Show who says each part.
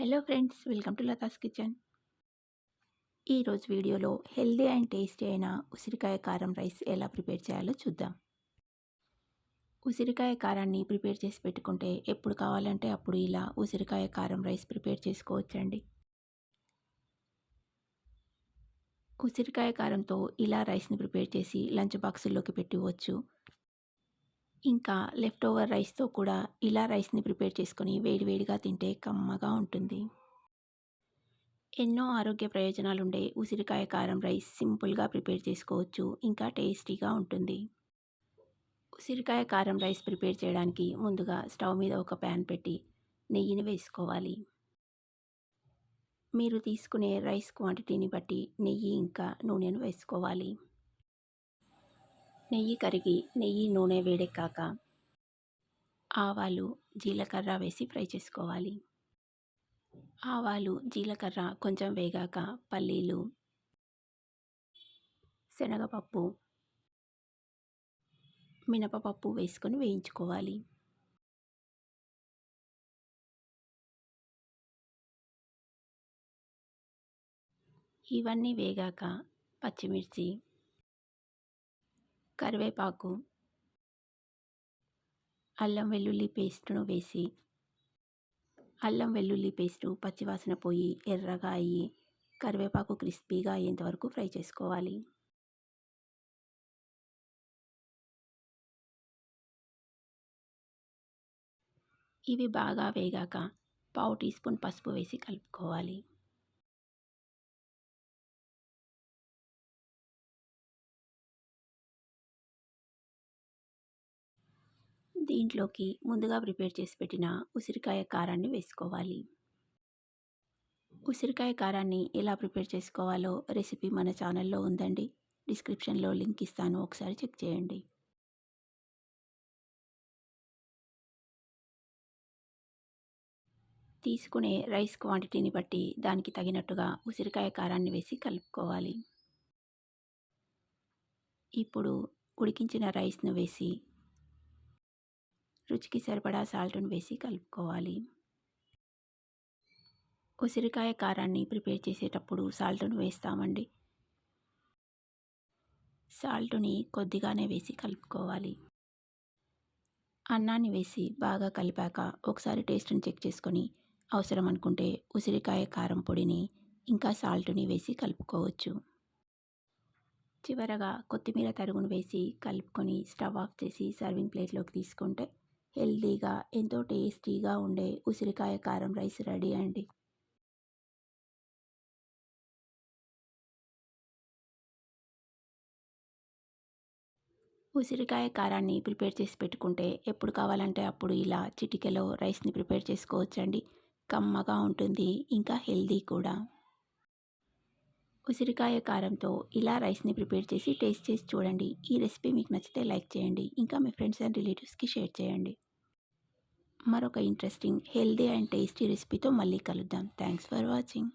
Speaker 1: Hello friends welcome to Latha's kitchen ఈరోజు వీడియోలో healthy and tasty అయిన ఉసిరికాయ కారం రైస్ ఎలా ప్రిపేర్ చేయాలో చూద్దాం. ఉసిరికాయ కారాన్ని ప్రిపేర్ చేసి పెట్టుకుంటే ఎప్పుడు కావాలంటే అప్పుడు ఇలా ఉసిరికాయ కారం రైస్ ప్రిపేర్ చేసుకోవచ్చండి. ఉసిరికాయ కారంతో ఇలా రైస్ని ప్రిపేర్ చేసి లంచ్ బాక్సుల్లోకి పెట్టివచ్చు. ఇంకా లెఫ్ట్ ఓవర్ రైస్తో కూడా ఇలా రైస్ని ప్రిపేర్ చేసుకొని వేడివేడిగా తింటే కమ్మగా ఉంటుంది. ఎన్నో ఆరోగ్య ప్రయోజనాలు ఉండే ఉసిరికాయ కారం రైస్ సింపుల్గా ప్రిపేర్ చేసుకోవచ్చు ఇంకా టేస్టీగా ఉంటుంది. ఉసిరికాయ కారం రైస్ ప్రిపేర్ చేయడానికి ముందుగా స్టవ్ మీద ఒక ప్యాన్ పెట్టి నెయ్యిని వేసుకోవాలి. మీరు తీసుకునే రైస్ క్వాంటిటీని బట్టి నెయ్యి ఇంకా నూనెను వేసుకోవాలి. నెయ్యి కరిగి నెయ్యి నూనె వేడెక్కాక ఆవాలు జీలకర్ర వేసి ఫ్రై చేసుకోవాలి. ఆవాలు జీలకర్ర కొంచెం వేగాక పల్లీలు శనగపప్పు మినపపప్పు వేసుకొని వేయించుకోవాలి. ఇవన్నీ వేగాక పచ్చిమిర్చి కరివేపాకు అల్లం వెల్లుల్లి పేస్టును వేసి అల్లం వెల్లుల్లి పేస్టు పచ్చివాసన పోయి ఎర్రగా అయ్యి కరివేపాకు క్రిస్పీగా అయ్యేంతవరకు ఫ్రై చేసుకోవాలి. ఇవి బాగా వేగాక పావు టీ స్పూన్ పసుపు వేసి కలుపుకోవాలి. దీంట్లోకి ముందుగా ప్రిపేర్ చేసి పెట్టిన ఉసిరికాయ కారాన్ని వేసుకోవాలి. ఉసిరికాయ కారాన్ని ఎలా ప్రిపేర్ చేసుకోవాలో రెసిపీ మన ఛానల్లో ఉందండి. డిస్క్రిప్షన్లో లింక్ ఇస్తాను ఒకసారి చెక్ చేయండి. తీసుకునే రైస్ క్వాంటిటీని బట్టి దానికి తగినట్టుగా ఉసిరికాయ కారాన్ని వేసి కలుపుకోవాలి. ఇప్పుడు ఉడికించిన రైస్ను వేసి రుచికి సరిపడా సాల్ట్ను వేసి కలుపుకోవాలి. ఉసిరికాయ కారాన్ని ప్రిపేర్ చేసేటప్పుడు సాల్ట్ను వేస్తామండి. సాల్ట్ని కొద్దిగానే వేసి కలుపుకోవాలి. అన్నాన్ని వేసి బాగా కలిపాక ఒకసారి టేస్ట్ని చెక్ చేసుకొని అవసరం అనుకుంటే ఉసిరికాయ కారం పొడిని ఇంకా సాల్ట్ని వేసి కలుపుకోవచ్చు. చివరగా కొత్తిమీర తరుగును వేసి కలుపుకొని స్టవ్ ఆఫ్ చేసి సర్వింగ్ ప్లేట్లోకి తీసుకుంటే హెల్తీగా ఎంతో టేస్టీగా ఉండే ఉసిరికాయ కారం రైస్ రెడీ అండి. ఉసిరికాయ కారాన్ని ప్రిపేర్ చేసి పెట్టుకుంటే ఎప్పుడు కావాలంటే అప్పుడు ఇలా చిటికెలో రైస్ని ప్రిపేర్ చేసుకోవచ్చండి. కమ్మగా ఉంటుంది ఇంకా హెల్దీ కూడా. ఉసిరికాయ కారంతో ఇలా రైస్ని ప్రిపేర్ చేసి టేస్ట్ చేసి చూడండి. ఈ రెసిపీ మీకు నచ్చితే లైక్ చేయండి. ఇంకా మీ ఫ్రెండ్స్ అండ్ రిలేటివ్స్కి షేర్ చేయండి. మరొక ఇంట్రెస్టింగ్ హెల్దీ అండ్ టేస్టీ రెసిపీతో మళ్ళీ కలుద్దాం. Thanks for watching.